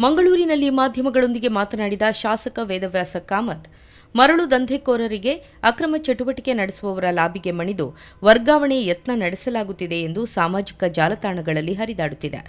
ಮಂಗಳೂರಿನಲ್ಲಿ ಮಾಧ್ಯಮಗಳೊಂದಿಗೆ ಮಾತನಾಡಿದ ಶಾಸಕ ವೇದವ್ಯಾಸ ಕಾಮತ್, ಮರಳು ದಂಧೆಕೋರರಿಗೆ ಅಕ್ರಮ ಚಟುವಟಿಕೆ ನಡೆಸುವವರ ಲಾಬಿಗೆ ಮಣಿದು ವರ್ಗಾವಣೆ ಯತ್ನ ನಡೆಸಲಾಗುತ್ತಿದೆ ಎಂದು ಸಾಮಾಜಿಕ ಜಾಲತಾಣಗಳಲ್ಲಿ ಹರಿದಾಡುತ್ತಿದೆ.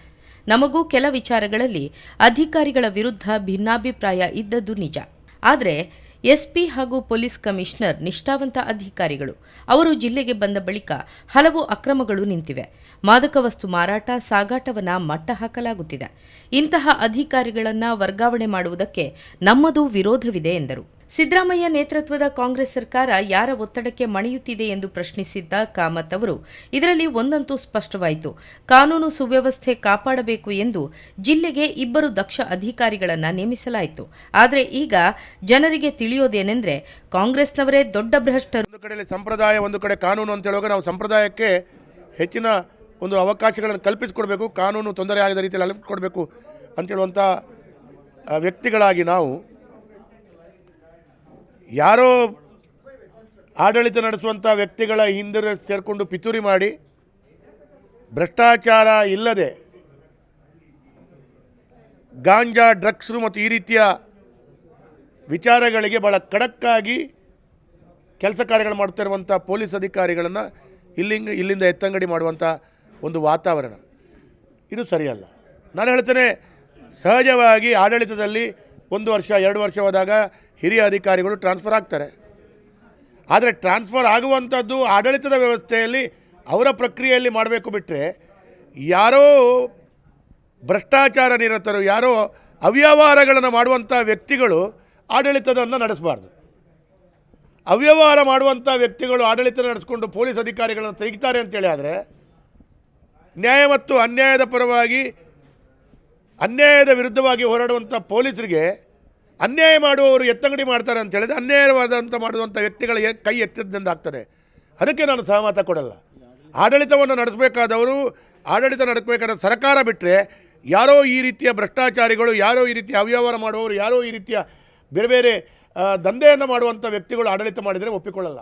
ನಮಗೂ ಕೆಲ ವಿಚಾರಗಳಲ್ಲಿ ಅಧಿಕಾರಿಗಳ ವಿರುದ್ಧ ಭಿನ್ನಾಭಿಪ್ರಾಯ ಇದ್ದದ್ದು ನಿಜ. ಆದರೆ ಎಸ್ಪಿ ಹಾಗೂ ಪೊಲೀಸ್ ಕಮಿಷನರ್ ನಿಷ್ಠಾವಂತ ಅಧಿಕಾರಿಗಳು. ಅವರು ಜಿಲ್ಲೆಗೆ ಬಂದ ಬಳಿಕ ಹಲವು ಅಕ್ರಮಗಳು ನಿಂತಿವೆ. ಮಾದಕ ವಸ್ತು ಮಾರಾಟ, ಸಾಗಾಟವನ್ನ ಮಟ್ಟ ಹಾಕಲಾಗುತ್ತಿದೆ ಇಂತಹ ಅಧಿಕಾರಿಗಳನ್ನ ವರ್ಗಾವಣೆ ಮಾಡುವುದಕ್ಕೆ ನಮ್ಮದು ವಿರೋಧವಿದೆ, ಎಂದರು. ಸಿದ್ದರಾಮಯ್ಯ ನೇತೃತ್ವದ ಕಾಂಗ್ರೆಸ್ ಸರ್ಕಾರ ಯಾರ ಒತ್ತಡಕ್ಕೆ ಮಣಿಯುತ್ತಿದೆ ಎಂದು ಪ್ರಶ್ನಿಸಿದ್ದ ಕಾಮತ್ ಅವರು, ಇದರಲ್ಲಿ ಒಂದಂತೂ ಸ್ಪಷ್ಟವಾಯಿತು. ಕಾನೂನು ಸುವ್ಯವಸ್ಥೆ ಕಾಪಾಡಬೇಕು ಎಂದು ಜಿಲ್ಲೆಗೆ ಇಬ್ಬರು ದಕ್ಷ ಅಧಿಕಾರಿಗಳನ್ನು ನೇಮಿಸಲಾಯಿತು. ಆದರೆ ಈಗ ಜನರಿಗೆ ತಿಳಿಯೋದೇನೆಂದರೆ, ಕಾಂಗ್ರೆಸ್ನವರೇ ದೊಡ್ಡ ಭ್ರಷ್ಟರು. ಒಂದು ಕಡೆ ಸಂಪ್ರದಾಯ, ಒಂದು ಕಡೆ ಕಾನೂನು ಅಂತ ಹೇಳುವಾಗ ನಾವು ಸಂಪ್ರದಾಯಕ್ಕೆ ಹೆಚ್ಚಿನ ಒಂದು ಅವಕಾಶಗಳನ್ನು ಕಲ್ಪಿಸಿಕೊಡಬೇಕು, ಕಾನೂನು ತೊಂದರೆ ಆಗದ ರೀತಿಯಲ್ಲಿ ಅಲ್ಪಿಕೊಡ್ಬೇಕು ಅಂತೇಳುವಂಥ ವ್ಯಕ್ತಿಗಳಾಗಿ ನಾವು ಯಾರೋ ಆಡಳಿತ ನಡೆಸುವಂಥ ವ್ಯಕ್ತಿಗಳ ಹಿಂದೆ ಸೇರಿಕೊಂಡು ಪಿತೂರಿ ಮಾಡಿ, ಭ್ರಷ್ಟಾಚಾರ ಇಲ್ಲದೆ ಗಾಂಜಾ, ಡ್ರಗ್ಸು ಮತ್ತು ಈ ರೀತಿಯ ವಿಚಾರಗಳಿಗೆ ಭಾಳ ಖಡಕ್ಕಾಗಿ ಕೆಲಸ ಕಾರ್ಯಗಳು ಮಾಡ್ತಿರುವಂಥ ಪೊಲೀಸ್ ಅಧಿಕಾರಿಗಳನ್ನು ಇಲ್ಲಿಂದ ಇಲ್ಲಿಂದ ಎತ್ತಂಗಡಿ ಮಾಡುವಂಥ ಒಂದು ವಾತಾವರಣ. ಇದು ಸರಿಯಲ್ಲ. ನಾನು ಹೇಳ್ತೇನೆ, ಸಹಜವಾಗಿ ಆಡಳಿತದಲ್ಲಿ ಒಂದು ವರ್ಷ, ಎರಡು ವರ್ಷ ಹೋದಾಗ ಹಿರಿಯ ಅಧಿಕಾರಿಗಳು ಟ್ರಾನ್ಸ್ಫರ್ ಆಗ್ತಾರೆ. ಆದರೆ ಟ್ರಾನ್ಸ್ಫರ್ ಆಗುವಂಥದ್ದು ಆಡಳಿತದ ವ್ಯವಸ್ಥೆಯಲ್ಲಿ ಅವರ ಪ್ರಕ್ರಿಯೆಯಲ್ಲಿ ಮಾಡಬೇಕು ಬಿಟ್ಟರೆ ಯಾರೋ ಭ್ರಷ್ಟಾಚಾರ ನಿರತರು, ಯಾರೋ ಅವ್ಯವಹಾರಗಳನ್ನು ಮಾಡುವಂಥ ವ್ಯಕ್ತಿಗಳು ಆಡಳಿತದನ್ನು ನಡೆಸಬಾರ್ದು. ಅವ್ಯವಹಾರ ಮಾಡುವಂಥ ವ್ಯಕ್ತಿಗಳು ಆಡಳಿತ ನಡೆಸ್ಕೊಂಡು ಪೊಲೀಸ್ ಅಧಿಕಾರಿಗಳನ್ನು ತೆಗಿತಾರೆ ಅಂತೇಳಿ ಆದರೆ ನ್ಯಾಯ ಮತ್ತು ಅನ್ಯಾಯದ ಪರವಾಗಿ, ಅನ್ಯಾಯದ ವಿರುದ್ಧವಾಗಿ ಹೋರಾಡುವಂಥ ಪೊಲೀಸರಿಗೆ ಅನ್ಯಾಯ ಮಾಡುವವರು ಎತ್ತಂಗಡಿ ಮಾಡ್ತಾರೆ ಅಂತ ಹೇಳಿದ್ರೆ ಅನ್ಯಾಯವಾದಂಥ ಮಾಡುವಂಥ ವ್ಯಕ್ತಿಗಳ ಕೈ ಎತ್ತಿದ್ದಿಂದ ಆಗ್ತದೆ. ಅದಕ್ಕೆ ನಾನು ಸಹಮತ ಕೊಡಲ್ಲ. ಆಡಳಿತವನ್ನು ನಡೆಸಬೇಕಾದವರು, ಆಡಳಿತ ನಡೆಸಬೇಕಾದ ಸರ್ಕಾರ ಬಿಟ್ಟರೆ ಯಾರೋ ಈ ರೀತಿಯ ಭ್ರಷ್ಟಾಚಾರಿಗಳು, ಯಾರೋ ಈ ರೀತಿಯ ಅವ್ಯವಹಾರ ಮಾಡುವವರು, ಯಾರೋ ಈ ರೀತಿಯ ಬೇರೆ ಬೇರೆ ದಂಧೆಯನ್ನು ಮಾಡುವಂಥ ವ್ಯಕ್ತಿಗಳು ಆಡಳಿತ ಮಾಡಿದರೆ ಒಪ್ಪಿಕೊಳ್ಳಲ್ಲ.